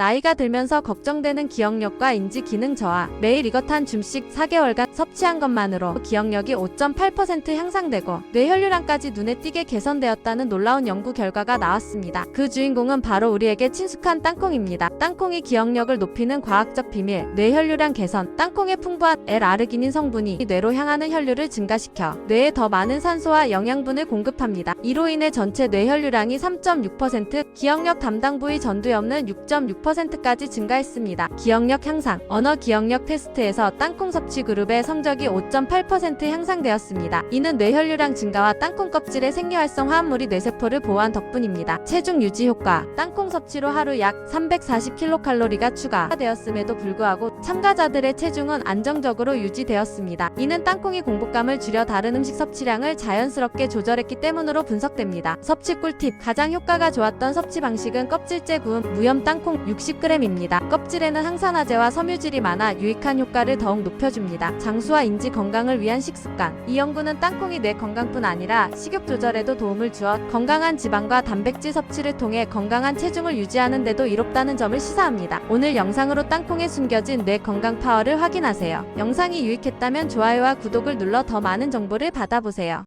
나이가 들면서 걱정되는 기억력과 인지 기능 저하. 매일 이것 한 줌씩 4개월간 섭취한 것만으로 기억력이 5.8% 향상되고 뇌혈류량까지 눈에 띄게 개선되었다는 놀라운 연구 결과가 나왔습니다. 그 주인공은 바로 우리에게 친숙한 땅콩입니다. 땅콩이 기억력을 높이는 과학적 비밀, 뇌혈류량 개선. 땅콩에 풍부한 L-아르기닌 성분이 뇌로 향하는 혈류를 증가시켜 뇌에 더 많은 산소와 영양분을 공급합니다. 이로 인해 전체 뇌혈류량이 3.6%, 기억력 담당 부위 전두엽 없는 6.6% 까지 증가했습니다. 기억력 향상, 언어 기억력 테스트에서 땅콩 섭취 그룹의 성적이 5.8% 향상되었습니다. 이는 뇌혈류량 증가와 땅콩 껍질의 생리활성 화합물이 뇌세포를 보호한 덕분입니다. 체중 유지 효과, 땅콩 섭취로 하루 약 340kcal가 추가되었음에도 불구하고 참가자들의 체중은 안정적으로 유지되었습니다. 이는 땅콩이 공복감을 줄여 다른 음식 섭취량을 자연스럽게 조절했기 때문으로 분석됩니다. 섭취 꿀팁, 가장 효과가 좋았던 섭취 방식은 껍질째 구운 무염 땅콩 60g입니다. 껍질에는 항산화제와 섬유질이 많아 유익한 효과를 더욱 높여줍니다. 장수와 인지 건강을 위한 식습관. 이 연구는 땅콩이 뇌 건강뿐 아니라 식욕 조절에도 도움을 주어 건강한 지방과 단백질 섭취를 통해 건강한 체중을 유지하는 데도 이롭다는 점을 시사합니다. 오늘 영상으로 땅콩에 숨겨진 뇌 건강 파워를 확인하세요. 영상이 유익했다면 좋아요와 구독을 눌러 더 많은 정보를 받아보세요.